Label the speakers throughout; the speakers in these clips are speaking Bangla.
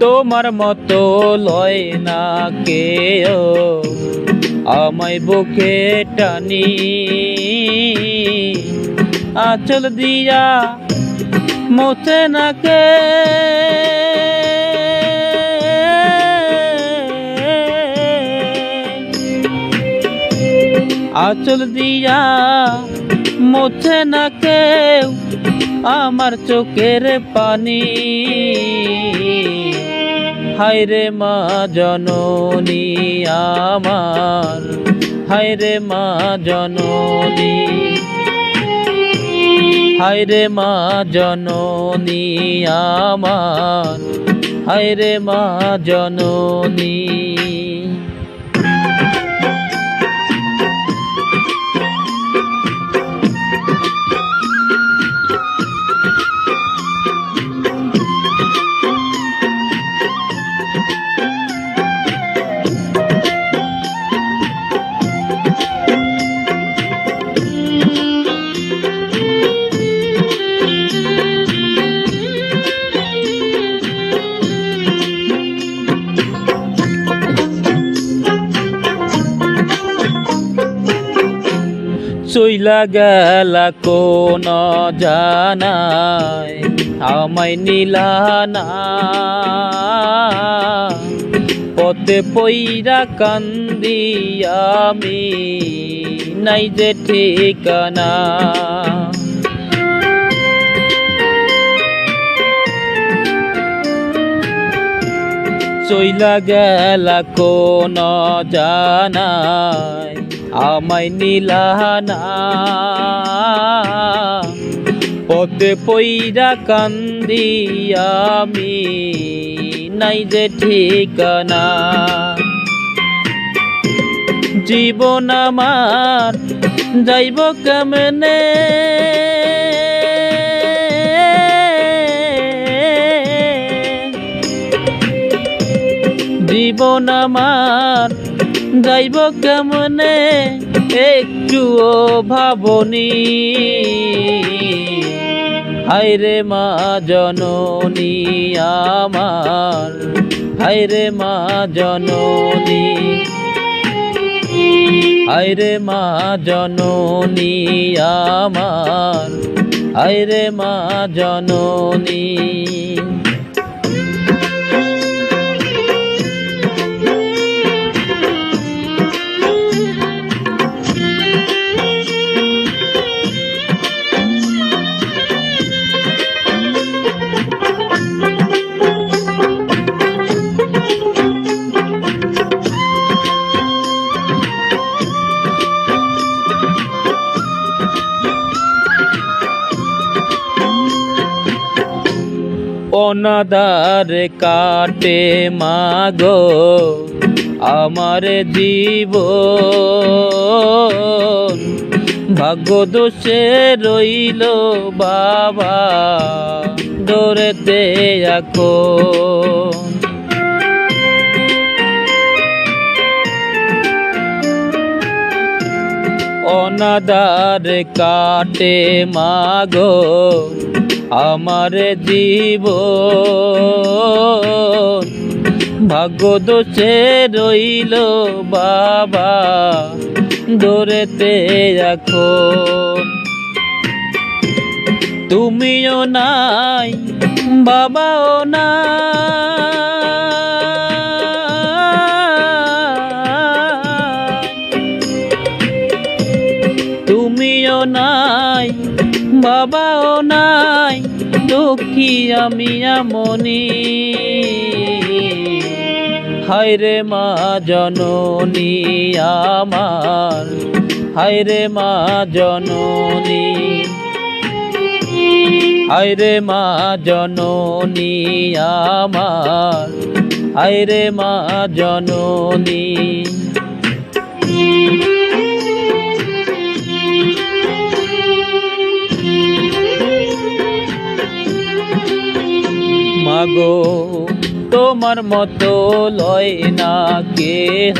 Speaker 1: তোমার মতো লয় না কেও আমায় বুকে টানি আচল দিয়া মোছে না কে। আচল দিয়া মোছে না কেউ আমার চোখের পানি। হায়রে মা জননী আমার হায়রে মা জননী। হায়রে মা জননী আমার হায়রে মা জননী। চইলা গেলা কোন জানায় আমায় নীলানা পথে পইরা কান্দি আমি নাই যে ঠিকানা। চইলা গেলা কোন জানায় আমায় নিলানা পথে পইরা কান্দি আমি, নাই যে ঠিকানা। জীবন আমার যাইব কেমনে? জীবন আমার। যাইব কেমনে? একটুও ভাবনি হায়রে মা জননী আমার। হায়রে মা জননী। হায়রে মা জননী আমার। হায়রে মা জননী। অনাদার কাটে মাগো আমার জীব ভাগ্য দোষে রইল বাবা ডরেতে এখন অনাদার কাটে মাগো আমার জীব ভাগ্য দোষে রইল বাবা দৌড়েতে এখন। তুমিও নাই, বাবাও না বাবাও নাই, দুঃখী আমি মনি হায়রে মা জননী আমার হায়রে মা জননী। হায়রে মা জননী আমার হায়রে মা জননী। গো, তোমার মতো লয় না কেহ।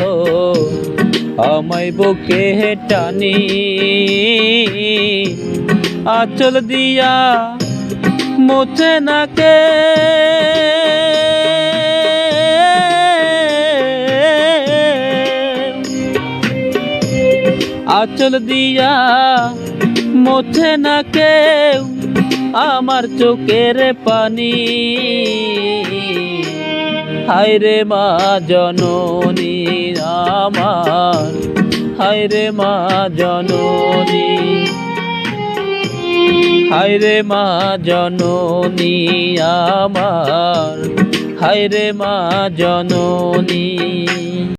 Speaker 1: আমায় বুকে টানি, আচল দিয়া মোছে না কে। আচল দিয়া মোছে না কেউ। আমার চোখের পানি। হায়রে মা জননী আমার হায়রে মা জননী। হায়রে মা জননী আমার হায়রে মা জননী।